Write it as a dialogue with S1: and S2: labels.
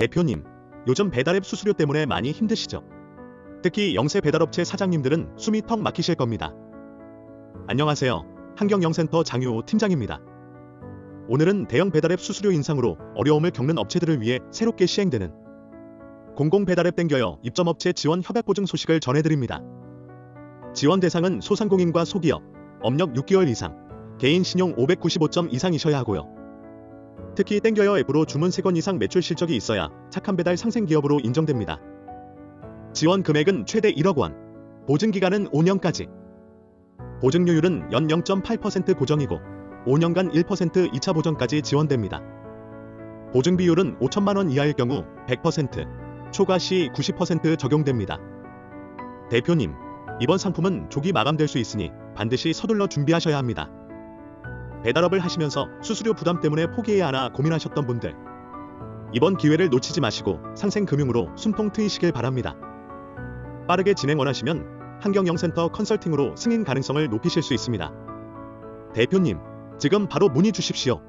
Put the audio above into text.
S1: 대표님, 요즘 배달앱 수수료 때문에 많이 힘드시죠? 특히 영세 배달업체 사장님들은 숨이 턱 막히실 겁니다. 안녕하세요. 한경영센터 장유호 팀장입니다. 오늘은 대형 배달앱 수수료 인상으로 어려움을 겪는 업체들을 위해 새롭게 시행되는 공공 배달앱 땡겨요 입점업체 지원 협약 보증 소식을 전해드립니다. 지원 대상은 소상공인과 소기업, 업력 6개월 이상, 개인 신용 595점 이상이셔야 하고요. 특히 땡겨요 앱으로 주문 3건 이상 매출 실적이 있어야 착한 배달 상생 기업으로 인정됩니다. 지원 금액은 최대 1억 원, 보증 기간은 5년까지. 보증료율은 연 0.8% 고정이고 5년간 1% 2차 보정까지 지원됩니다. 보증 비율은 5천만 원 이하일 경우 100%, 초과 시 90% 적용됩니다. 대표님, 이번 상품은 조기 마감될 수 있으니 반드시 서둘러 준비하셔야 합니다. 배달업을 하시면서 수수료 부담 때문에 포기해야 하나 고민하셨던 분들, 이번 기회를 놓치지 마시고 상생금융으로 숨통 트이시길 바랍니다. 빠르게 진행 원하시면 한경영센터 컨설팅으로 승인 가능성을 높이실 수 있습니다. 대표님, 지금 바로 문의 주십시오.